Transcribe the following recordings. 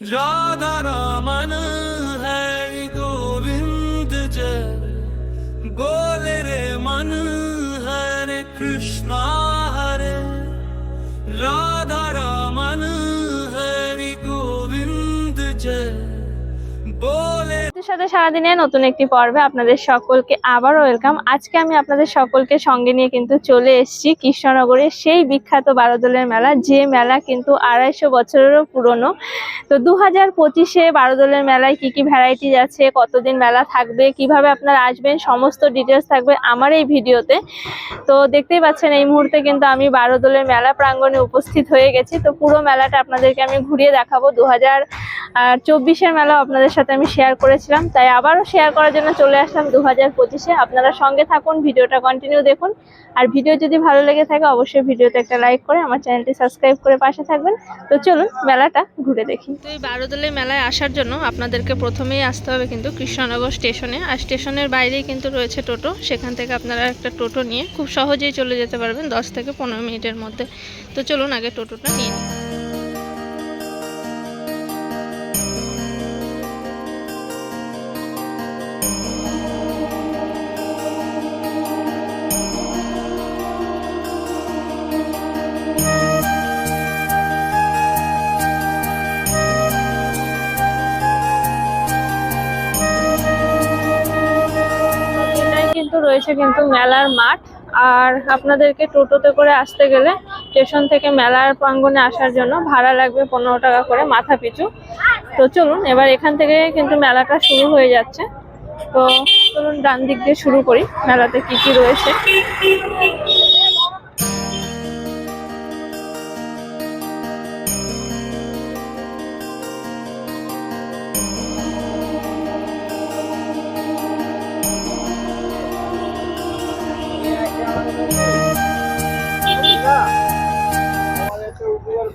राधा रामन है गोविंद जय। बोले रे मन हरे कृष्णा। সাথে সারাদিনে নতুন একটি পর্বে আপনাদের সকলকে আবারও ওয়েলকাম। আজকে আমি আপনাদের সকলকে সঙ্গে নিয়ে কিন্তু চলে এসেছি কৃষ্ণনগরের সেই বিখ্যাত বারোদলের মেলা, যে মেলা কিন্তু আড়াইশো বছরেরও পুরনো। তো দু হাজার পঁচিশে বারোদলের মেলায় কি কি ভ্যারাইটিজ আছে, কতদিন মেলা থাকবে, কীভাবে আপনারা আসবেন, সমস্ত ডিটেলস থাকবে আমার এই ভিডিওতে। তো দেখতেই পাচ্ছেন এই মুহূর্তে কিন্তু আমি বারোদলের মেলা প্রাঙ্গণে উপস্থিত হয়ে গেছি। তো পুরো মেলাটা আপনাদেরকে আমি ঘুরিয়ে দেখাবো। দু হাজার চব্বিশের মেলা আপনাদের সাথে আমি শেয়ার করেছিলাম, তাই আবারও শেয়ার করার জন্য চলে আসলাম দু হাজার পঁচিশে। আপনারা সঙ্গে থাকুন, ভিডিওটা কন্টিনিউ দেখুন। আর ভিডিও যদি ভালো লেগে থাকে, অবশ্যই ভিডিওতে একটা লাইক করে আমার চ্যানেলটি সাবস্ক্রাইব করে পাশে থাকবেন। তো চলুন, মেলাটা ঘুরে দেখি। তো এই বারোদলের মেলায় আসার জন্য আপনাদেরকে প্রথমেই আসতে হবে কিন্তু কৃষ্ণনগর স্টেশনে। আর স্টেশনের বাইরেই কিন্তু রয়েছে টোটো, সেখান থেকে আপনারা একটা টোটো নিয়ে খুব সহজেই চলে যেতে পারবেন দশ থেকে পনেরো মিনিটের মধ্যে। তো চলুন আগে টোটোটা নিয়ে নিই। কিন্তু কিন্তু মেলার মাঠ। আর আপনাদেরকে টোটোতে করে আসতে গেলে স্টেশন থেকে মেলার প্রাঙ্গনে আসার জন্য ভাড়া লাগবে পনেরো টাকা করে মাথা পিছু। তো চলুন, এবার এখান থেকে কিন্তু মেলাটা শুরু হয়ে যাচ্ছে। তো চলুন ডান দিক দিয়ে শুরু করি, মেলাতে কি কি রয়েছে।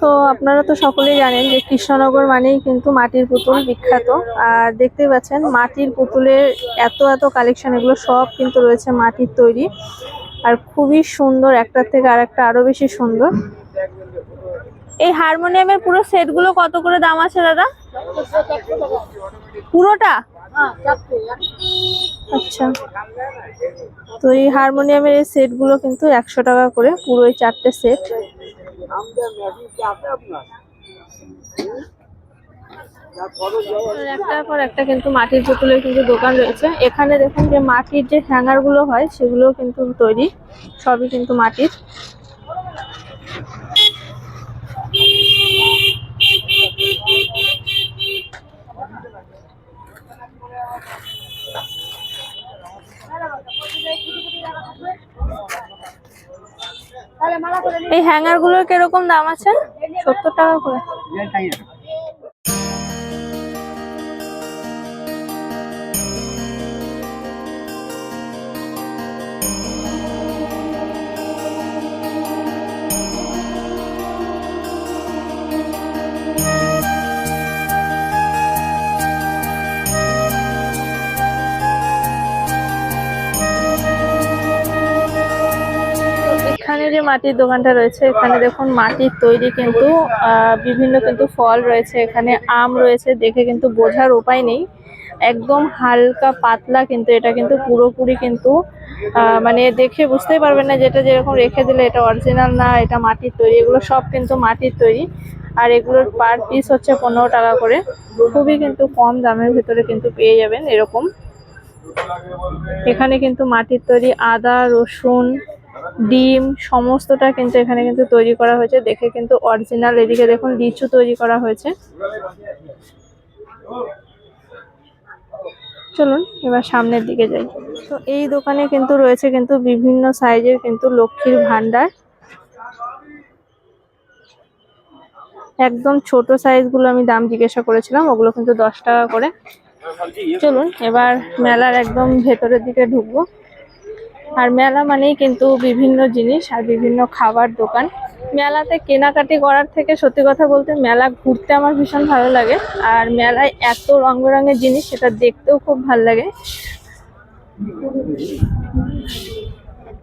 তো আপনারা তো সকলেই জানেন যে কৃষ্ণনগর মানেই কিন্তু মাটির পুতুল বিখ্যাত। আর দেখতেই পাচ্ছেন, মাটির পুতুলের এত এত কালেকশন এগুলো সব কিন্তু রয়েছে মাটির তৈরি। আর খুবই সুন্দর, একটার থেকে আরও বেশি সুন্দর। এই হারমোনিয়ামের পুরো সেটগুলো কত করে দাম আছে দাদা? পুরোটা? আচ্ছা। তো এই হারমোনিয়ামের এই সেটগুলো কিন্তু একশো টাকা করে, পুরো এই চারটে সেট। একটার পর একটা কিন্তু মাটির পুতুলের কিন্তু দোকান রয়েছে। এখানে দেখুন যে মাটির যে হ্যাঙ্গারগুলো হয়, সেগুলোও কিন্তু তৈরি। সবই কিন্তু মাটির। এই হ্যাঙ্গারগুলোর কীরকম দাম আছে? সত্তর টাকা করে। মাটির দোকানটা রয়েছে। এখানে দেখুন মাটির তৈরি কিন্তু বিভিন্ন কিন্তু ফল রয়েছে। এখানে আম রয়েছে, দেখে কিন্তু বোঝার উপায় নেই। একদম হালকা পাতলা কিন্তু, এটা কিন্তু পুরোপুরি কিন্তু মানে দেখে বুঝতেই পারবেন না যেটা যেরকম রেখে দিলে এটা অরিজিনাল না, এটা মাটির তৈরি। এগুলো সব কিন্তু মাটির তৈরি। আর এগুলোর পার পিস হচ্ছে পনেরো টাকা করে। খুবই কিন্তু কম দামের ভিতরে কিন্তু পেয়ে যাবেন এরকম। এখানে কিন্তু মাটির তৈরি আদা, রসুন ডিম, সমস্তটা কিন্তু এখানে কিন্তু তৈরি করা হয়েছে। দেখে কিন্তু অরিজিনাল এদিকে দেখুন, লিচু তৈরি করা হয়েছে। চলুন, এবার সামনের দিকে যাই। তো এই দোকানে কিন্তু রয়েছে কিন্তু বিভিন্ন সাইজের কিন্তু লক্ষ্মীর ভান্ডার একদম ছোট সাইজগুলো আমি দাম জিজ্ঞাসা করেছিলাম, ওগুলো কিন্তু দশ টাকা করে। চলুন, এবার মেলার একদম ভেতরের দিকে ঢুকবো। আর মেলা মানেই কিন্তু বিভিন্ন জিনিস আর বিভিন্ন খাবার দোকান। মেলাতে কেনাকাটি করার থেকে সত্যি কথা বলতে মেলা ঘুরতে আমার ভীষণ ভালো লাগে। আর মেলায় এত রং বেরঙের জিনিস, সেটা দেখতেও খুব ভালো লাগে।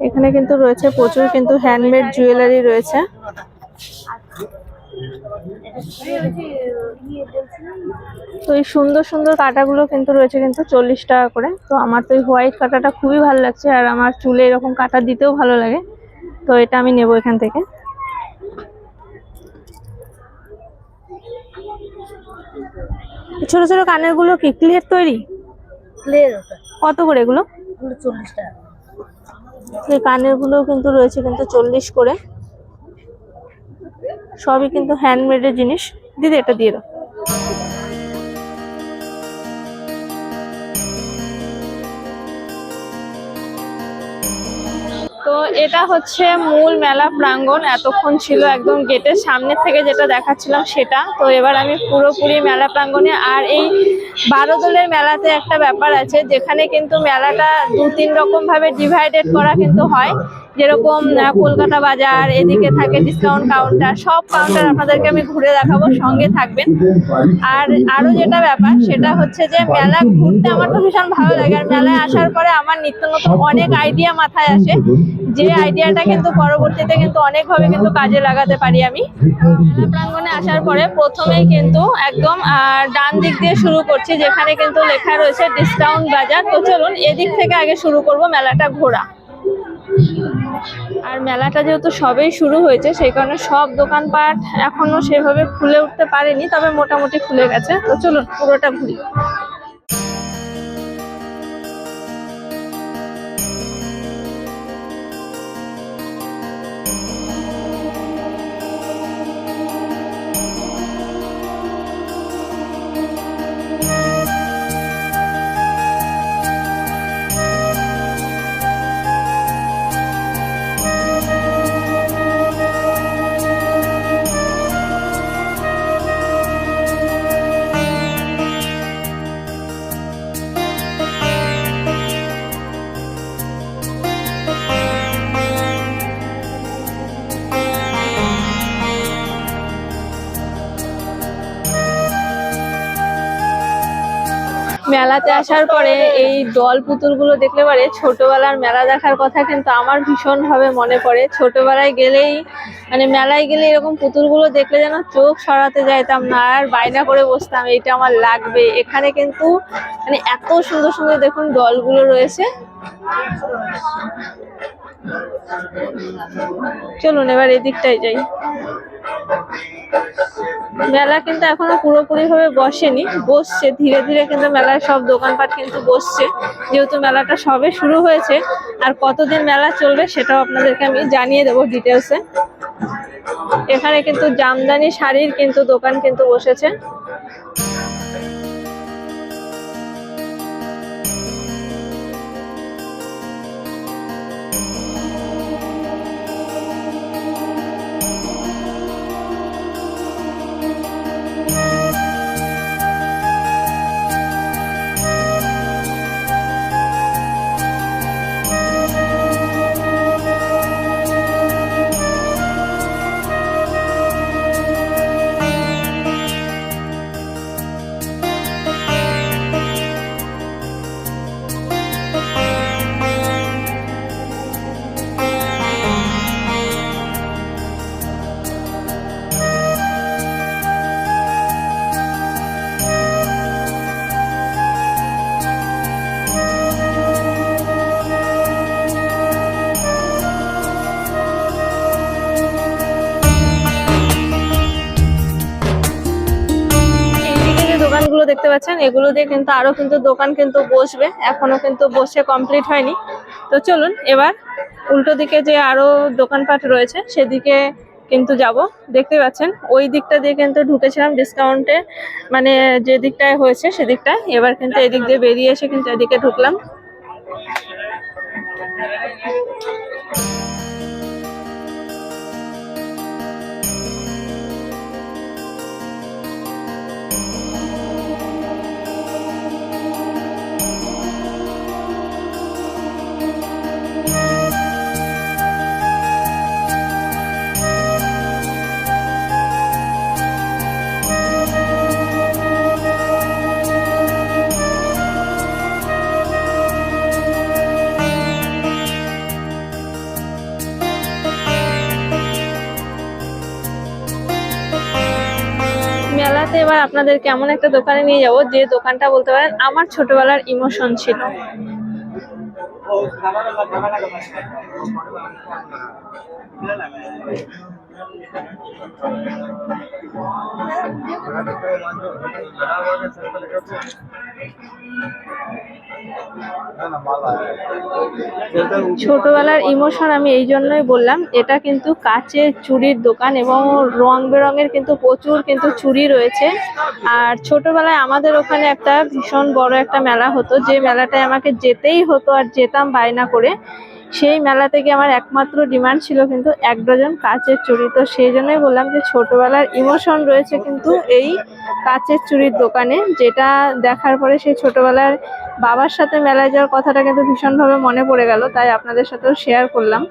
এখানে কিন্তু রয়েছে প্রচুর কিন্তু হ্যান্ডমেড জুয়েলারি রয়েছে। তো এই সুন্দর সুন্দর কাটাগুলো কিন্তু রয়েছে কিন্তু চল্লিশ টাকা করে। তো আমার তো এই হোয়াইট কাটাটা খুবই ভালো লাগছে আর আমার চুলে এরকম কাটা দিতেও ভালো লাগে। তো এটা আমি নেব এখান থেকে। ছোট ছোট কানেরগুলো কি ক্লিয়ার তৈরি? কত করে এগুলো? চল্লিশ টাকা। এই কানেরগুলো কিন্তু রয়েছে কিন্তু চল্লিশ করে। সবই কিন্তু হ্যান্ডমেডের জিনিস। দিদি, এটা দিয়ে দাও। তো এটা হচ্ছে মূল মেলা প্রাঙ্গণ। এতক্ষণ ছিল একদম গেটের সামনে থেকে যেটা দেখাচ্ছিলাম সেটা। তো এবার আমি পুরোপুরি মেলা প্রাঙ্গণে। আর এই বারো দোলের মেলাতে একটা ব্যাপার আছে, যেখানে কিন্তু মেলাটা দু তিন রকম ভাবে ডিভাইডেড করা কিন্তু হয়। যেরকম কলকাতা বাজার, এদিকে থাকে ডিসকাউন্ট কাউন্টার সব কাউন্টার আপনাদেরকে আমি ঘুরে দেখাবো, সঙ্গে থাকবেন। আর আরও যেটা ব্যাপার, সেটা হচ্ছে যে মেলা ঘুরতে আমার তো ভীষণ ভালো লাগে। আর মেলায় আসার পরে আমার নিত্য নতুন অনেক আইডিয়া মাথায় আসে। যে আইডিয়াটা কিন্তু পরবর্তীতে কিন্তু অনেকভাবে কিন্তু কাজে লাগাতে পারি আমি। মেলা প্রাঙ্গণে আসার পরে প্রথমেই কিন্তু একদম ডান দিক দিয়ে শুরু করছি, যেখানে কিন্তু লেখা রয়েছে ডিসকাউন্ট বাজার। তো চলুন, এদিক থেকে আগে শুরু করব মেলাটা ঘোরা। আর মেলাটা যেহেতু সবেই শুরু হয়েছে, সেই কারণে সব দোকানপাট এখনও সেভাবে খুলে উঠতে পারেনি, তবে মোটামুটি খুলে গেছে। তো চলুন, পুরোটা ঘুরি। মেলাতে আসার পরে এই ডল পুতুলগুলো দেখলে পারে ছোটবেলার মেলা দেখার কথা, কিন্তু আমার ভীষণভাবে মনে পড়ে। ছোটবেলায় গেলেই মানে মেলায় গেলে এরকম পুতুলগুলো দেখলে যেন চোখ সরাতে যাইতাম না, আর বায়না করে বসতাম, এইটা আমার লাগবে। এখানে কিন্তু মানে এত সুন্দর সুন্দর দেখুন দলগুলো রয়েছে। চলুন, এবার এদিকটাই যাই। মেলা কিন্তু এখনও পুরোপুরি ভাবে বসেনি, বসছে। ধীরে ধীরে কিন্তু মেলায় সব দোকানপাট কিন্তু বসছে। যেহেতু মেলাটা সবে শুরু হয়েছে, আর কতদিন মেলা চলবে সেটাও আপনাদেরকে আমি জানিয়ে দেবো ডিটেলসে। এখানে কিন্তু জামদানি শাড়ির কিন্তু দোকান কিন্তু বসেছে। দেখতে পাচ্ছেন, এগুলো দিয়ে কিন্তু আরও কিন্তু দোকান কিন্তু বসবে। এখনও কিন্তু বসে কমপ্লিট হয়নি। তো চলুন, এবার উল্টো দিকে যে আরও দোকানপাট রয়েছে, সেদিকে কিন্তু যাব। দেখতে পাচ্ছেন, ওই দিকটা দিয়ে কিন্তু ঢুকেছিলাম ডিসকাউন্টে মানে যে দিকটায় হয়েছে, সেদিকটায়। এবার কিন্তু এদিক দিয়ে বেরিয়ে এসে কিন্তু এদিকে ঢুকলাম। এবার আপনাদের কেমন একটা দোকানে নিয়ে যাব? যে দোকানটা বলতে পারেন, আমার ছোটবেলার ইমোশন ছিল। ছোটবেলার ইমোশন আমি এই জন্যই বললাম, এটা কিন্তু কাচের চুড়ির দোকান এবং রং বেরঙের কিন্তু প্রচুর কিন্তু চুড়ি রয়েছে। আর ছোটবেলায় আমাদের ওখানে একটা ভীষণ বড় একটা মেলা হতো, যে মেলাটায় আমাকে যেতেই হতো আর যেতাম বায়না করে। সেই মেলা থেকে আমার একমাত্র ডিমান্ড ছিল কিন্তু এক ডজন কাচের চুড়ি। তো সেই জন্যই বললাম যে ছোটবেলার ইমোশন রয়েছে কিন্তু এই কাচের চুড়ির দোকানে, যেটা দেখার পরে সেই ছোটবেলার বাবার সাথে মেলায় যাওয়ার কথাটা কিন্তু ভীষণভাবে মনে পড়ে গেল, তাই আপনাদের সাথেও শেয়ার করলাম।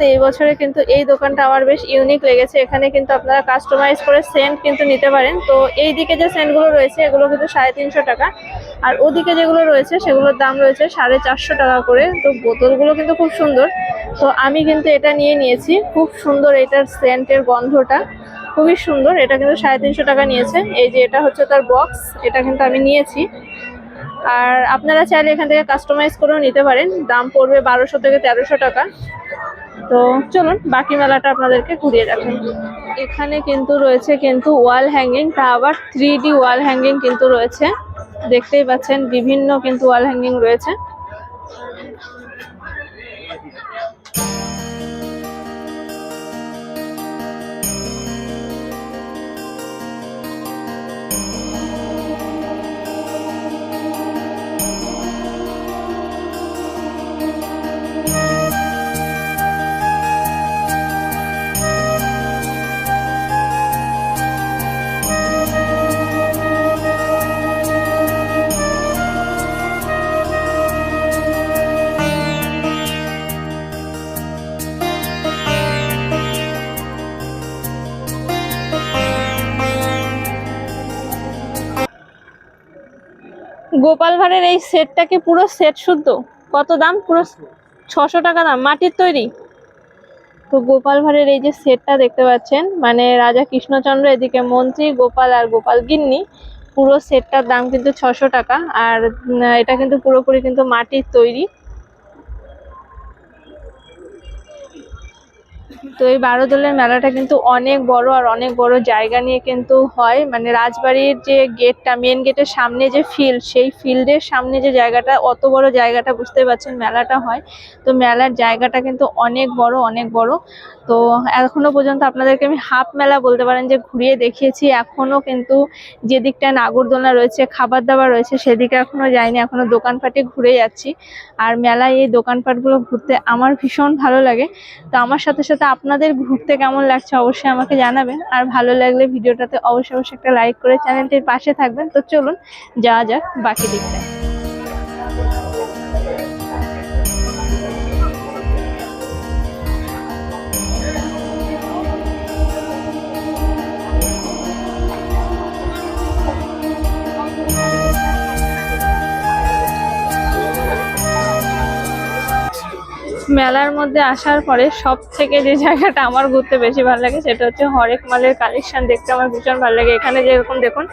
এই এই বছরে কিন্তু এই দোকানটা আমার বেশ ইউনিক লেগেছে। এখানে কিন্তু আপনারা কাস্টমাইজ করে সেন্ট কিন্তু নিতে পারেন। তো এই দিকে যে সেন্টগুলো রয়েছে, এগুলো কিন্তু সাড়ে তিনশো টাকা। আর ওদিকে যেগুলো রয়েছে, সেগুলোর দাম রয়েছে সাড়ে চারশো টাকা করে। তো বোতলগুলো কিন্তু খুব সুন্দর। তো আমি কিন্তু এটা নিয়ে নিয়েছি। খুব সুন্দর এটার সেন্টের গন্ধটা। খুবই সুন্দর। এটা কিন্তু সাড়ে তিনশো টাকা নিয়েছে। এই যে এটা হচ্ছে তার বক্স এটা কিন্তু আমি নিয়েছি। আর আপনারা চাইলে এখান থেকে কাস্টমাইজ করেও নিতে পারেন। দাম পড়বে বারোশো থেকে তেরোশো টাকা। তো চলুন, বাকি মেলাটা আপনাদেরকে ঘুরিয়ে দেখাই। এখানে কিন্তু রয়েছে কিন্তু ওয়াল হ্যাঙ্গিং, তা আবার থ্রি ওয়াল হ্যাঙ্গিং কিন্তু রয়েছে। দেখতেই পাচ্ছেন, বিভিন্ন কিন্তু ওয়াল হ্যাঙ্গিং রয়েছে। গোপাল ভাঁড়ের এই সেটটা কি পুরো সেট শুদ্ধ? কত দাম? পুরো ছশো টাকা দাম। মাটির তৈরি? তো গোপাল ভাঁড়ের এই যে সেটটা দেখতে পাচ্ছেন মানে রাজা কৃষ্ণচন্দ্র, এদিকে মন্ত্রী, গোপাল আর গোপাল গিন্নি, পুরো সেটটার দাম কিন্তু ছশো টাকা। আর এটা কিন্তু পুরোপুরি কিন্তু মাটির তৈরি। তো এই বারোদোলের মেলাটা কিন্তু অনেক বড় আর অনেক বড় জায়গা নিয়ে কিন্তু হয়। মানে রাজবাড়ির যে গেটটা মেন গেটের সামনে যে ফিল্ড সেই ফিল্ডের সামনে যে জায়গাটা, অত বড় জায়গাটা বুঝতে পারছেন মেলাটা হয়। তো মেলার জায়গাটা কিন্তু অনেক বড় অনেক বড়। তো এখনও পর্যন্ত আপনাদেরকে আমি হাফ মেলা বলতে পারেন যে ঘুরিয়ে দেখিয়েছি। এখনও কিন্তু যে দিকটায় নাগরদোলনা রয়েছে, খাবার দাবার রয়েছে, সেদিকে এখনও যাইনি। এখনও দোকানপাটে ঘুরে যাচ্ছি। আর মেলায় এই দোকানপাটগুলো ঘুরতে আমার ভীষণ ভালো লাগে। তো আমার সাথে সাথে আপনাদের ঘুরতে কেমন লাগছে অবশ্যই আমাকে জানাবেন। আর ভালো লাগলে ভিডিওটাতে অবশ্যই অবশ্যই একটা লাইক করে চ্যানেলটির পাশে থাকবেন। তো চলুন, যাওয়া যাক বাকি দিকটায়। মেলার মধ্যে আসার পরে সব থেকে যে জায়গাটা আমার ঘুরতে বেশি ভালো লাগে সেটা হচ্ছে হরেক মালের কালেকশন দেখতে আমার ভীষণ ভালো লাগে। এখানে যেরকম দেখুন,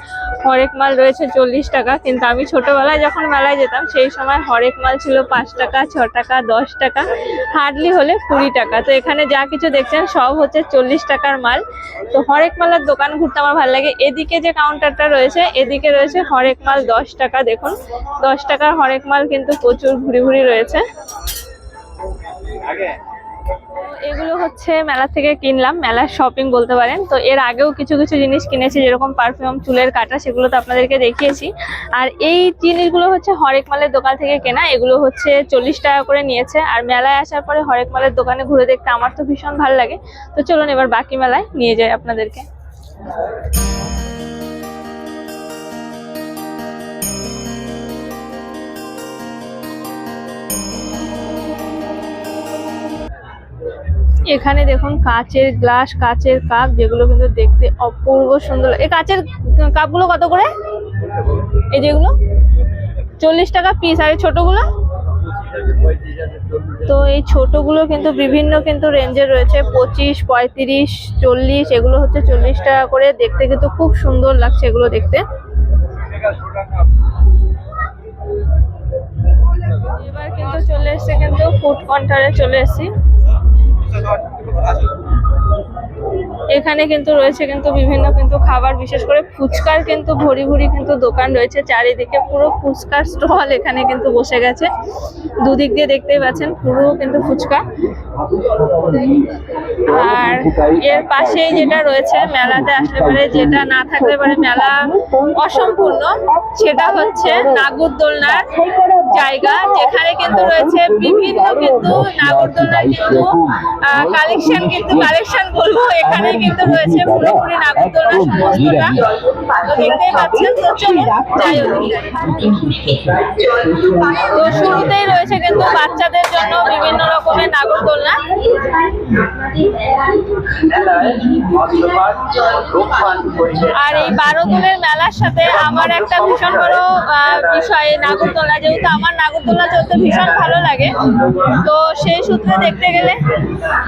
হরেক মাল রয়েছে চল্লিশ টাকা, কিন্তু আমি ছোটবেলায় যখন মেলায় যেতাম, সেই সময় হরেক মাল ছিল পাঁচ টাকা, ছ টাকা, দশ টাকা হার্ডলি হলে কুড়ি টাকা। তো এখানে যা কিছু দেখছেন, সব হচ্ছে চল্লিশ টাকার মাল। তো হরেক মালের দোকান ঘুরতে আমার ভালো লাগে। এদিকে যে কাউন্টারটা রয়েছে, এদিকে রয়েছে হরেক মাল দশ টাকা, দেখুন। দশ টাকার হরেক মাল কিন্তু প্রচুর ঘুরি ঘুরি রয়েছে। এগুলো হচ্ছে মেলা থেকে কিনলাম মেলার শপিং বলতে পারেন। তো এর আগেও কিছু কিছু জিনিস কিনেছি, যেরকম পারফিউম চুলের কাটা, সেগুলো তো আপনাদেরকে দেখিয়েছি। আর এই জিনিসগুলো হচ্ছে হরেক মালের দোকান থেকে কেনা, এগুলো হচ্ছে চল্লিশ টাকা করে নিয়েছে। আর মেলায় আসার পরে হরেক মালের দোকানে ঘুরে দেখতে আমার তো ভীষণ ভালো লাগে। তো চলুন এবার বাকি মেলায় নিয়ে যাই আপনাদেরকে। এখানে দেখুন কাচের গ্লাস, কাচের কাপ, যেগুলো কিন্তু দেখতে অপূর্ব সুন্দর এই কাচের কাপগুলো কত করে? এই যেগুলো? চল্লিশ টাকা পিস আর এই ছোটগুলো? তো এই ছোটগুলো কিন্তু বিভিন্ন কিন্তু রেঞ্জে রয়েছে। পঁচিশ, পঁয়ত্রিশ, চল্লিশ, এগুলো হচ্ছে চল্লিশ টাকা করে। দেখতে কিন্তু খুব সুন্দর লাগছে এগুলো দেখতে। এবার কিন্তু চলে এসেছে কিন্তু ফুড কর্নারে চলে এসেছি। এখানে কিন্তু রয়েছে কিন্তু বিভিন্ন কিন্তু খাবার, বিশেষ করে ফুচকার কিন্তু ভরি ভরি কিন্তু দোকান রয়েছে। চারিদিকে পুরো ফুচকার স্টল এখানে কিন্তু বসে গেছে। দুদিক দিয়ে দেখতেই পাচ্ছেন পুরো কিন্তু ফুচকা। আর এর পাশেই যেটা রয়েছে, মেলাতে আসলে পরে যেটা না থাকলে পরে মেলা অসম্পূর্ণ, সেটা হচ্ছে নাগরদোলনার জায়গা, যেখানে কিন্তু রয়েছে বিভিন্ন কিন্তু নাগরদোলনার কিন্তু কালেকশন কিন্তু কালেকশন বলব, এখানে কিন্তু রয়েছে পুরোপুরি নাগরদোলনা সমস্তটা তো দেখতেই পাচ্ছেন, তো যাই। তো শুরুতেই রয়েছে কিন্তু বাচ্চাদের জন্য বিভিন্ন রকমের নাগরদোলনা আর এই বারোদুলের মেলার সাথে আমার একটা ভীষণ বড় বিষয়, এই নাগরদোলনা যেহেতু আমার নাগরদোলনা চলতে ভীষণ ভালো লাগে। তো সেই সূত্রে দেখতে গেলে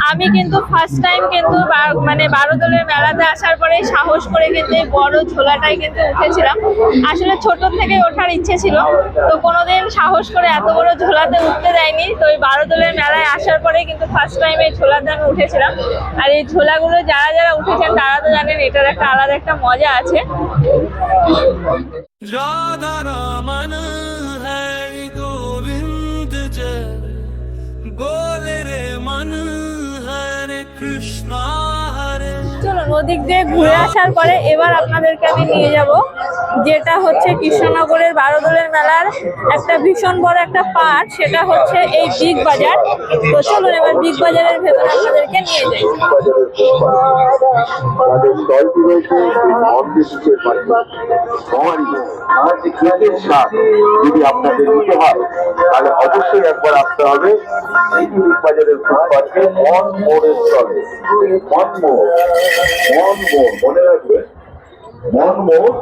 আমি কিন্তু ফার্স্ট টাইম কিন্তু মানে বারোদলের মেলাতে আসার পরে সাহস করে কিন্তু বড় ঝোলাটাই কিন্তু উঠেছিলাম। আসলে ছোট থেকে ওঠার ইচ্ছে ছিল, তো কোনোদিন সাহস করে এত বড় ঝোলাতে উঠতে দেয়নি। তো এই বারোদলের মেলায় আসার পরে কিন্তু ফার্স্ট টাইম এই ছোলার দামে উঠেছিলাম। আর এই ছোলাগুলো যারা যারা উঠেছেন, তারা তো জানেন, এটার একটা আলাদা একটা মজা আছে। গোলে রে মন, হরে কৃষ্ণ। ওদিক দিয়ে ঘুরে আসার পরে এবার আপনাদেরকে আমি নিয়ে যাব, যেটা হচ্ছে কৃষ্ণনগরের বারোদলের মেলার একটা ভীষণ বড় একটা পার্ট সেটা হচ্ছে এই বিগ বাজার। তো চলুন এবার বিগ বাজারের ভেতরে আপনাদেরকে নিয়ে যাই। আপনাদের অবশ্যই একবার আসতে হবে মন মোড় মনে রাখবে মন মোড়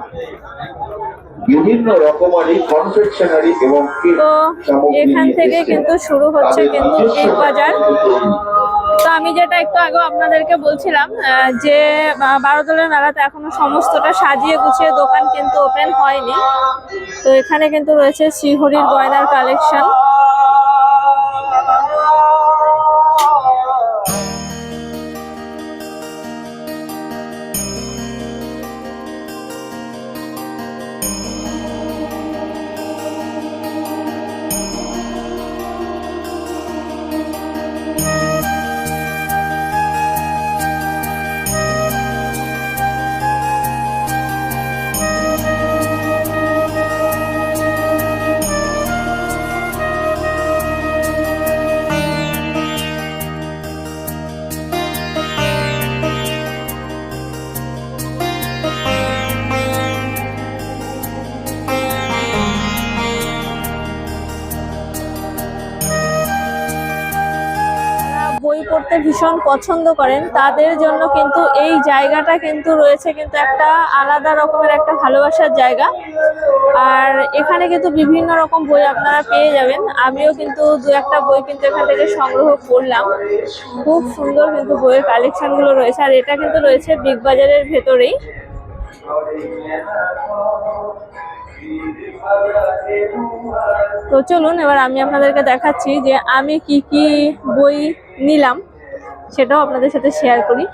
বিভিন্ন রকমারি কনফেকশনারি এবং তো এখান থেকে কিন্তু শুরু হচ্ছে কিন্তু বিগ বাজার। তো আমি যেটা একটু আগে আপনাদেরকে বলছিলাম যে বারোদলের মেলাতে এখনও সমস্তটা সাজিয়ে গুছিয়ে দোকান কিন্তু ওপেন হয়নি। তো এখানে কিন্তু রয়েছে শ্রীহরির গয়নার কালেকশন পড়তে ভীষণ পছন্দ করেন, তাদের জন্য কিন্তু এই জায়গাটা কিন্তু রয়েছে কিন্তু একটা আলাদা রকমের একটা ভালোবাসার জায়গা। আর এখানে কিন্তু বিভিন্ন রকম বই আপনারা পেয়ে যাবেন। আমিও কিন্তু দু একটা বই কিন্তু এখান থেকে সংগ্রহ করলাম। খুব সুন্দর কিন্তু বইয়ের কালেকশনগুলো রয়েছে। আর এটা কিন্তু রয়েছে বিগ বাজারের ভেতরেই। তো চলুন, এবার আমি আপনাদেরকে দেখাচ্ছি যে আমি কি কি বই নিলাম। সেটাও আপনাদের সাথে শেয়ার করি।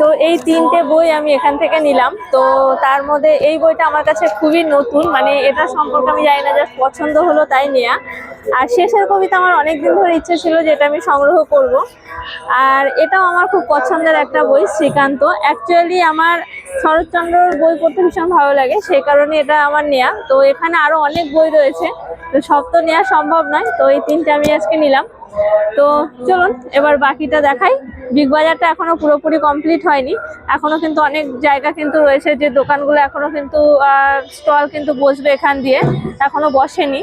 তো এই তিনটে বই আমি এখান থেকে নিলাম। তো তার মধ্যে এই বইটা আমার কাছে খুবই নতুন মানে এটা সম্পর্কে আমি জানি না, জাস্ট পছন্দ হলো তাই নেয়া। আর শেষের কবিতা আমার অনেকদিন ধরে ইচ্ছে ছিল যে এটা আমি সংগ্রহ করব। আর এটাও আমার খুব পছন্দের একটা বই, শ্রীকান্ত। অ্যাকচুয়ালি আমার শরৎচন্দ্রর বই পড়তে ভীষণ ভালো লাগে, সেই কারণে এটা আমার নেয়া। তো এখানে আরও অনেক বই রয়েছে, তো সব তো নেওয়া সম্ভব নয়। তো এই তিনটে আমি আজকে নিলাম। তো চলুন, এবার বাকিটা দেখাই। বিগ বাজারটা এখনও পুরোপুরি কমপ্লিট হয়নি। এখনও কিন্তু অনেক জায়গা কিন্তু রয়েছে যে দোকানগুলো এখনও কিন্তু স্টল কিন্তু বসবে এখান দিয়ে। এখনও বসেনি।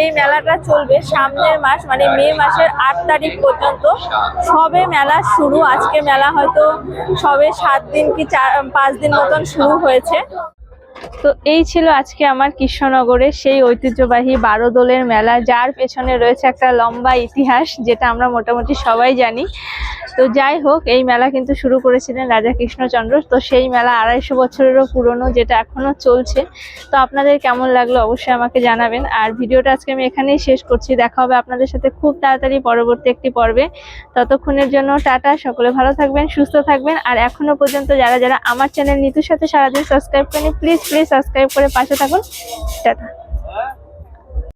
এই মেলাটা চলবে সামনের মাস মানে মে মাসের আট তারিখ পর্যন্ত। সবে মেলা শুরু, আজকে মেলা হয়তো সবে সাত দিন কি চার পাঁচ দিন মতন শুরু হয়েছে। তো এই ছিল আজকে আমার কৃষ্ণনগরের সেই ঐতিহ্যবাহী বারো দোলের মেলা, যার পেছনে রয়েছে একটা লম্বা ইতিহাস, যেটা আমরা মোটামুটি সবাই জানি। তো যাই হোক, এই মেলা কিন্তু শুরু করেছিলেন রাজা কৃষ্ণচন্দ্র। তো সেই মেলা আড়াইশো বছরেরও পুরনো যেটা এখনও চলছে। তো আপনাদের কেমন লাগল অবশ্যই আমাকে জানাবেন। আর ভিডিওটা আজকে আমি এখানেই শেষ করছি। দেখা হবে আপনাদের সাথে খুব তাড়াতাড়ি পরবর্তী একটি পর্বে। ততক্ষণের জন্য টাটা, সকলে ভালো থাকবেন, সুস্থ থাকবেন। আর এখনও পর্যন্ত যারা যারা আমার চ্যানেল নিতুর সাথে সারাদিন সাবস্ক্রাইব করেনি প্লিজ প্লিজ সাবস্ক্রাইব করে পাশে থাকুন। টাটা।